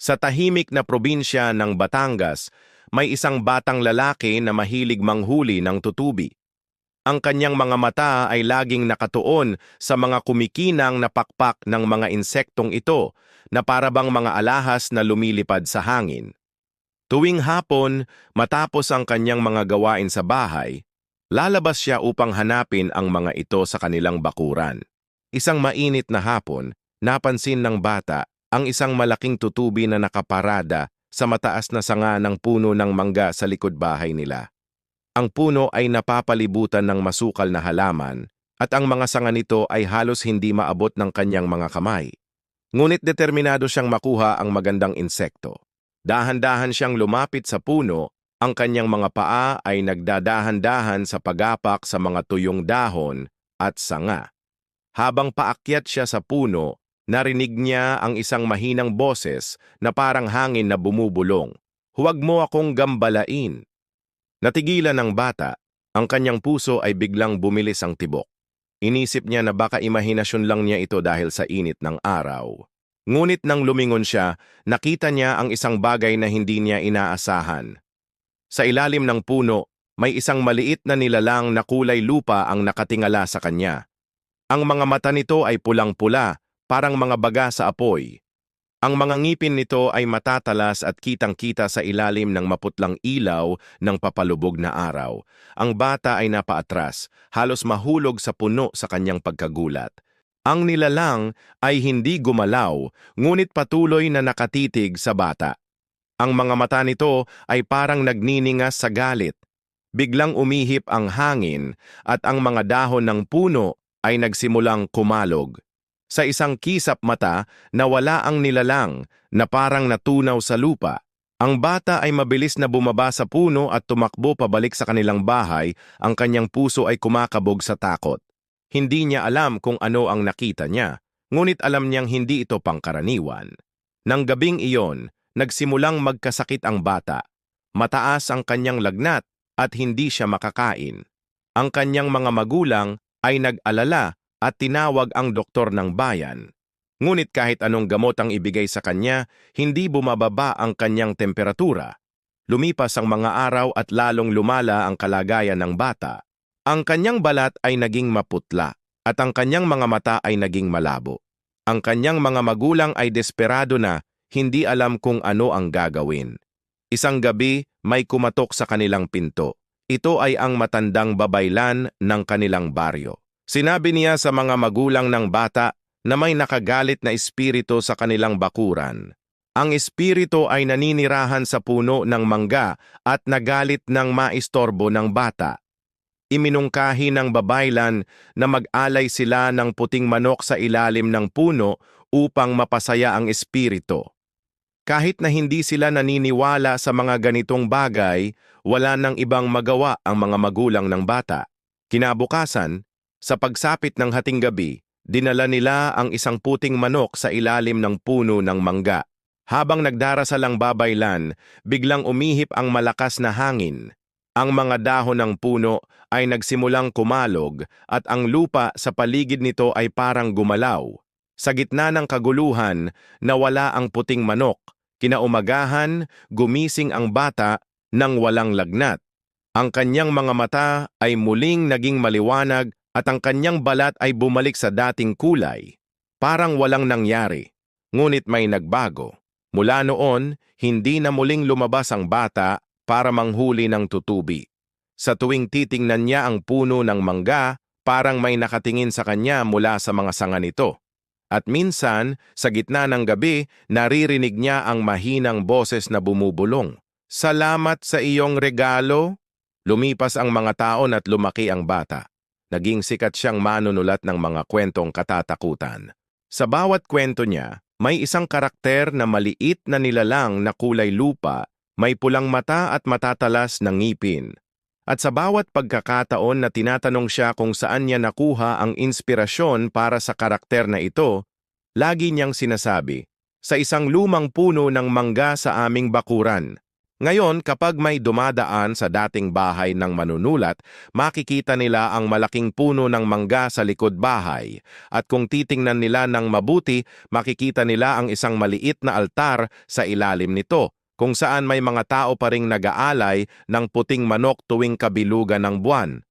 Sa tahimik na probinsya ng Batangas, may isang batang lalaki na mahilig manghuli ng tutubi. Ang kanyang mga mata ay laging nakatuon sa mga kumikinang na pakpak ng mga insektong ito na parabang mga alahas na lumilipad sa hangin. Tuwing hapon, matapos ang kanyang mga gawain sa bahay, lalabas siya upang hanapin ang mga ito sa kanilang bakuran. Isang mainit na hapon, napansin ng bata ang isang malaking tutubi na nakaparada sa mataas na sanga ng puno ng mangga sa likod bahay nila. Ang puno ay napapalibutan ng masukal na halaman at ang mga sanga nito ay halos hindi maabot ng kanyang mga kamay. Ngunit determinado siyang makuha ang magandang insekto. Dahan-dahan siyang lumapit sa puno, ang kanyang mga paa ay nagdadahan-dahan sa pagapak sa mga tuyong dahon at sanga. Habang paakyat siya sa puno, narinig niya ang isang mahinang boses na parang hangin na bumubulong. Huwag mo akong gambalain. Natigilan ng bata, ang kanyang puso ay biglang bumilis ang tibok. Inisip niya na baka imahinasyon lang niya ito dahil sa init ng araw. Ngunit nang lumingon siya, nakita niya ang isang bagay na hindi niya inaasahan. Sa ilalim ng puno, may isang maliit na nilalang na kulay lupa ang nakatingala sa kanya. Ang mga mata nito ay pulang-pula, parang mga baga sa apoy. Ang mga ngipin nito ay matatalas at kitang-kita sa ilalim ng maputlang ilaw ng papalubog na araw. Ang bata ay napaatras, halos mahulog sa puno sa kanyang pagkagulat. Ang nilalang ay hindi gumalaw, ngunit patuloy na nakatitig sa bata. Ang mga mata nito ay parang nagniningas sa galit. Biglang umihip ang hangin at ang mga dahon ng puno ay nagsimulang kumalog. Sa isang kisap mata, nawala ang nilalang na parang natunaw sa lupa. Ang bata ay mabilis na bumaba sa puno at tumakbo pabalik sa kanilang bahay, ang kanyang puso ay kumakabog sa takot. Hindi niya alam kung ano ang nakita niya, ngunit alam niyang hindi ito pangkaraniwan. Nang gabing iyon, nagsimulang magkasakit ang bata. Mataas ang kanyang lagnat at hindi siya makakain. Ang kanyang mga magulang ay nag-alala at tinawag ang doktor ng bayan. Ngunit kahit anong gamot ang ibigay sa kanya, hindi bumababa ang kanyang temperatura. Lumipas ang mga araw at lalong lumala ang kalagayan ng bata. Ang kanyang balat ay naging maputla at ang kanyang mga mata ay naging malabo. Ang kanyang mga magulang ay desperado na hindi alam kung ano ang gagawin. Isang gabi, may kumatok sa kanilang pinto. Ito ay ang matandang babaylan ng kanilang baryo. Sinabi niya sa mga magulang ng bata na may nakagalit na espiritu sa kanilang bakuran. Ang espiritu ay naninirahan sa puno ng mangga at nagalit ng maistorbo ng bata. Iminungkahi ng babaylan na mag-alay sila ng puting manok sa ilalim ng puno upang mapasaya ang espiritu. Kahit na hindi sila naniniwala sa mga ganitong bagay, wala nang ibang magawa ang mga magulang ng bata. Kinabukasan, sa pagsapit ng hating gabi, dinala nila ang isang puting manok sa ilalim ng puno ng mangga. Habang nagdarasal ang babaylan, biglang umihip ang malakas na hangin. Ang mga dahon ng puno ay nagsimulang kumalog at ang lupa sa paligid nito ay parang gumalaw. Sa gitna ng kaguluhan, nawala ang puting manok. Kinaumagahan, gumising ang bata nang walang lagnat. Ang kanyang mga mata ay muling naging maliwanag at ang kanyang balat ay bumalik sa dating kulay. Parang walang nangyari, ngunit may nagbago. Mula noon, hindi na muling lumabas ang bata para manghuli ng tutubi. Sa tuwing titingnan niya ang puno ng mangga, parang may nakatingin sa kanya mula sa mga sanga nito. At minsan, sa gitna ng gabi, naririnig niya ang mahinang boses na bumubulong. Salamat sa iyong regalo. Lumipas ang mga taon at lumaki ang bata naging sikat siyang manunulat ng mga kwentong katatakutan. Sa bawat kwento niya, may isang karakter na maliit na nilalang na kulay lupa, may pulang mata at matatalas ng ngipin. At sa bawat pagkakataon na tinatanong siya kung saan niya nakuha ang inspirasyon para sa karakter na ito, lagi niyang sinasabi, sa isang lumang puno ng mangga sa aming bakuran. Ngayon, kapag may dumadaan sa dating bahay ng manunulat, makikita nila ang malaking puno ng mangga sa likod bahay. At kung titingnan nila ng mabuti, makikita nila ang isang maliit na altar sa ilalim nito, kung saan may mga tao pa ring nag-aalay ng puting manok tuwing kabilugan ng buwan.